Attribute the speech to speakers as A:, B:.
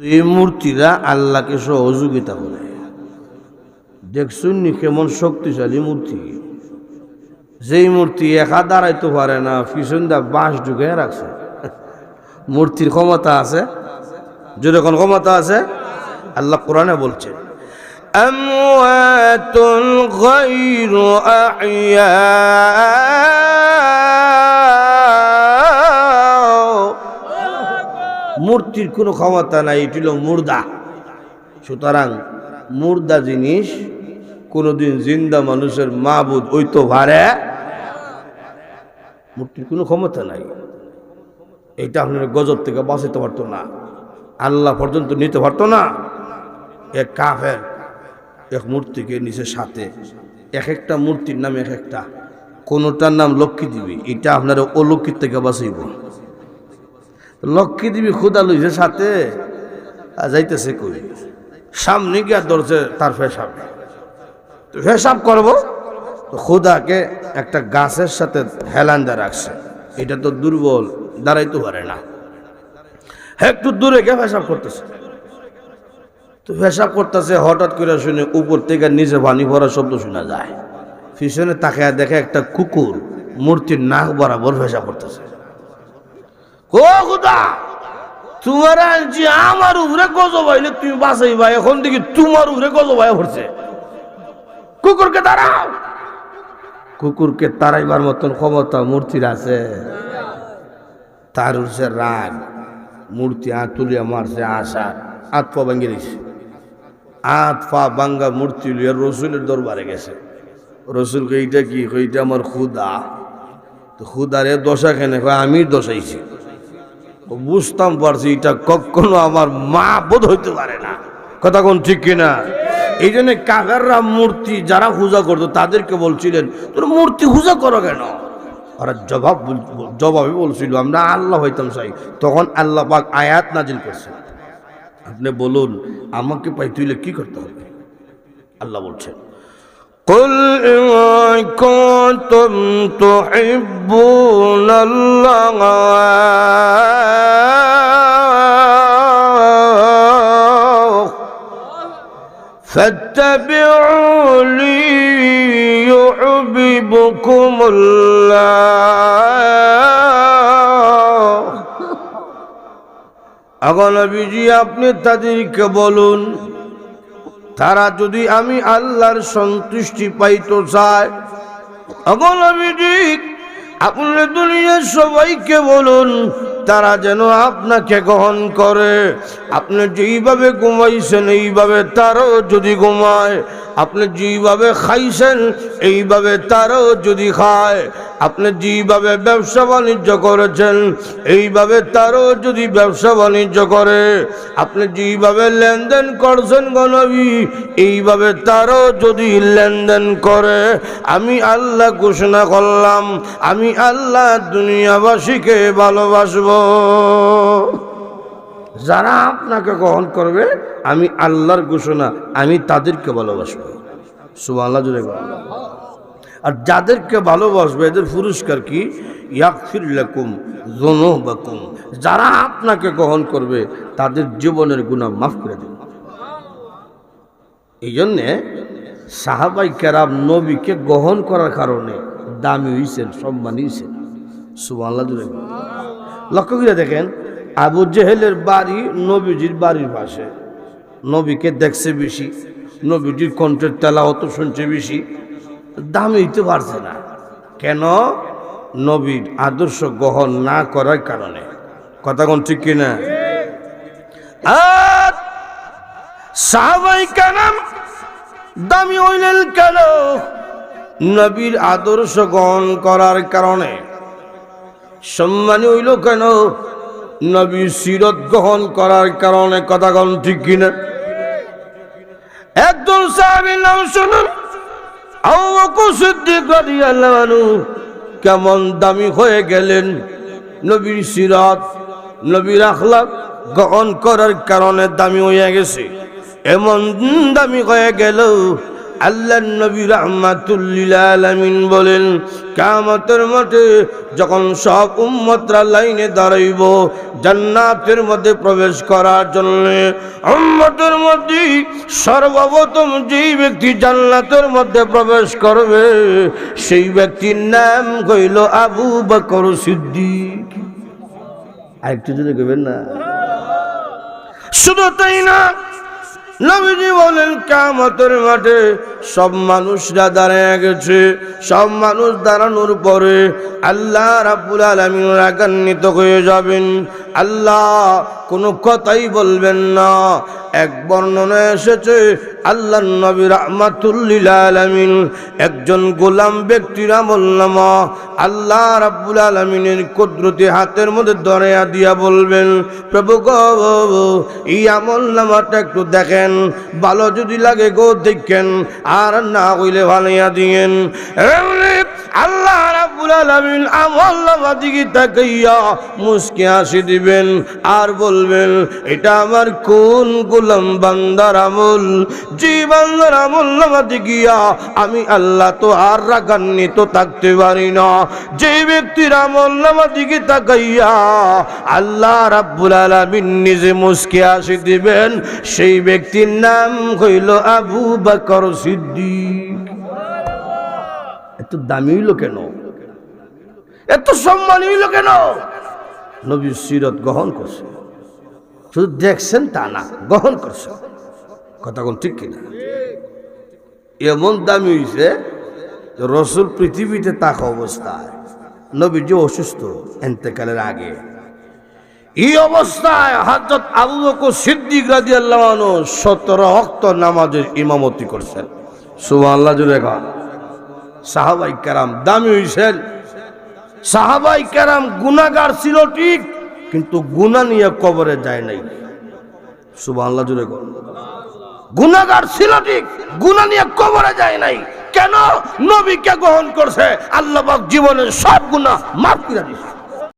A: তো এই মূর্তিরা আল্লাহকে সহযোগিতা করে দেখছুন নি কেমন শক্তিশালী মূর্তি যেই মূর্তি একা দাঁড়াইতে পারে না পিছন দা বাঁশ ঢুকে রাখছে মূর্তির ক্ষমতা আছে যদি কোন ক্ষমতা আছে আল্লাহ কোরআনে বলছে أموات غير أحياء মূর্তির কোনো ক্ষমতা নাই, এটি হল মুর্দা। সুতরাং মুর্দা জিনিস কোনোদিন জিন্দা মানুষের মাবুদ ওই তো ভারে মূর্তির কোনো ক্ষমতা নাই। এইটা আপনার গজব থেকে বাঁচাতে পারতো না। আল্লাহ পর্যন্ত নিতে পারতো না। এক কাফের, এক মূর্তিকে নিচে সাথে, এক একটা মূর্তির নাম এক একটা, কোনোটার নাম লক্ষ্মী দিবি, এটা আপনার অলক্ষীর থেকে বাঁচাইব। লক্ষ্মী দিবি খুদা লইছে সাথে। আর যাইতেছে কই? সামনে গিয়া ধরছে তার ফেসাব। তো ফেসাব করব? তো খুদাকে একটা গাছের সাথে হেলান দিয়ে রাখছে। এটা তো দুর্বল, দাঁড়াইতে পারে না। একটু দূরে গিয়ে ফেসাব করতেছে। তো পেশাব করতেছে, হঠাৎ করে শুনে উপর থেকে নিচে পানি ভরা শব্দ শোনা যায়। পিছনে তাকায় দেখে একটা কুকুর, মূর্তির নাক বরাবর পেশাব করতেছে। ও খুদা, তোমার আনছি আমার উপরে গজব আইলে তুমি বাঁচাইবা এখন দেখি তোমার উপরে গজব আয় পড়ছে। কুকুরকে দাঁড়াও কুকুরকে তাড়াইবার মতন ক্ষমতা মূর্তির আছে। তার উঠছে রাগ মূর্তি আতুলিয়া মারছে আশা আত পা ভাঙ্গি দিছে। আত পা বাঙ্গা মূর্তি লিয়ে রসুলের দরবারে গেছে। রসুলকে এইটা কি এইটা আমার খুদা। তো খুদারে দশা কেনে, কয় আমি দশাইছি। বুঝতাম পারছি, এটা কখনো আমার মা বোধ হইতে পারে না। কথা কোন ঠিক কিনা? এই জন্য কাকাররা মূর্তি যারা পূজা করতো, তাদেরকে বলছিলেন, তোর মূর্তি পূজা করো কেন? ওরা জবাব জবাবে বলছিল, আমরা আল্লাহ হইতাম চাই। তখন আল্লাহ পাক আয়াত নাজিল করছে আপনি বলুন, আমাকে পাইতে হইলে কি করতে হবে? আল্লাহ বলছেন। قل إن كنتم تحبون الله فاتبعوني يحببكم الله أغلب يجي أبني تدرك بولون তারা যদি আমি আল্লাহর সন্তুষ্টি পাইতো চায় ঠিক আপনি দুনিয়ার সবাইকে বলুন, তারা যেন আপনাকে গ্রহণ করে। আপনি যেইভাবে ঘুমাইছেন, এইভাবে তারও যদি ঘুমায়। আপনি যেইভাবে খাইছেন, এইভাবে তারও যদি খায়, আপনি যেইভাবে ব্যবসা বাণিজ্য করেছেন, এইভাবে তারও যদি ব্যবসা বাণিজ্য করে, আপনি যেইভাবে লেনদেন করছেন গণবী এইভাবে তারও যদি লেনদেন করে, আমি আল্লাহ ঘোষণা করলাম, আমি আল্লাহ দুনিয়াবাসীকে ভালোবাসব। যারা আপনাকে গ্রহণ করবে আমি আল্লাহর ঘোষণা, আমি তাদেরকে ভালোবাসবো। সুবাহ আল্লাহ জুড়ে। আর যাদেরকে ভালোবাসবে, এদের পুরস্কার কি? ইয়াকফির লাকুম যুনুবাকুম। যারা আপনাকে গ্রহণ করবে, তাদের জীবনের গুণা মাফ করে দেবে। এই জন্যে সাহাবাই কেরাম নবীকে গ্রহণ করার কারণে দামি হয়েছেন সম্মানী হয়েছেন সুবাল্লাহ জুড়ে বলেন। লক্ষ্য করে দেখেন, আবু জেহেলের বাড়ি নবীজির বাড়ির পাশে। নবীকে দেখছে বেশি নবীজির কণ্ঠের তেলাওয়াত শুনছে বেশি, দামি হইতে পারছে না। কেন? নবীর আদর্শ গ্রহণ না করার কারণে। কথা কোন ঠিক কিনা আর সাহাবাই কেনাম দামি হইলেন কেন? নবীর আদর্শ গ্রহণ করার কারণে। সম্মানী হইল কেন? নবীর সিরত গ্রহণ করার কারণে। কথা কন ঠিক কিনা একজন সাহাবীর নাম শুনুন। কেমন দামি হয়ে গেলেন। নবীর সিরাত, নবীর আখলাক গ্রহণ করার কারণে দামি হয়ে গেছে। এমন দামি হয়ে গেল আল্লাহ নবী রহমাতুল্লিল আলামিন বলেন কামতের মাঠে যখন সব উম্মতরা লাইনে দাঁড়াইব, জান্নাতের মধ্যে প্রবেশ করার জন্য উম্মতের মধ্যে সর্বপ্রথম যেই ব্যক্তি জান্নাতের মধ্যে প্রবেশ করবে, সেই ব্যক্তির নাম কইল আবু বকর সিদ্দিক। আরেকটু যদি না। শুধু তাই না নবীজি বলেন কামতের মাঠে সব মানুষরা দাঁড়ায় গেছে। সব মানুষ দাঁড়ানোর পরে আল্লাহ রাব্বুল আলামিন রাগান্বিত হয়ে যাবেন। আল্লাহ কোনো কথাই বলবেন না। এক বর্ণনা এসেছে আল্লাহ নবী রাহমাতুল্লিল আলামিন একজন গোলাম ব্যক্তিরা বললাম আল্লাহ রাব্বুল আলামিনের কুদরতি হাতের মধ্যে দরিয়া দিয়া বলবেন, প্রভু গো, এই আমল নামাটা একটু দেখেন, ভালো যদি লাগে গো, দেখেন। আর না হইলে ভালোইয়া দিয়েন। আলামিন নামা দিকে তাকাইয়া মুসকে হাসি দিবেন আর বলবেন, এটা আমার কোন গোলাম বান্দার আমল? জি বান্দার আমল নামা দিকিয়া আমি আল্লাহ তো আর রাগান্বিত থাকতে পারি না। যে ব্যক্তির আমল নামা দিকে তাকাইয়া আল্লাহ রাব্বুল আলামিন নিজে মুসকে হাসি দিবেন, সেই ব্যক্তির নাম হইল আবু বকর সিদ্দিক। এত দামি হইল কেন? এত সম্মান হইল কেন? নবী সিরত গ্রহণ করছে। শুধু দেখছেন তা না, গ্রহণ করছে। কথা কোন ঠিক কিনা? এমন দামি হইছে যে রসুল পৃথিবীতে তাক অবস্থায় নবী যে অসুস্থ এন্তেকালের আগে। এই অবস্থায় হাজরত আবু বকর সিদ্দিক রাদিয়াল্লাহু আনহু 17 ওয়াক্ত নামাজের ইমামতি করছেন। সুবহানাল্লাহ জুড়ে কন। সাহাবাই কেরাম দামি হইছেন। সাহাবাই কেরাম গুনাগার ছিল ঠিক, কিন্তু গুনা নিয়ে কবরে যায় নাই। সুবাহ জুড়ে কন। গুনাগার ছিল ঠিক গুনা নিয়ে কবরে যায় নাই। কেন? নবীকে গ্রহণ করছে, আল্লাহ জীবনের সব গুণা মাফ করে দিয়েছে।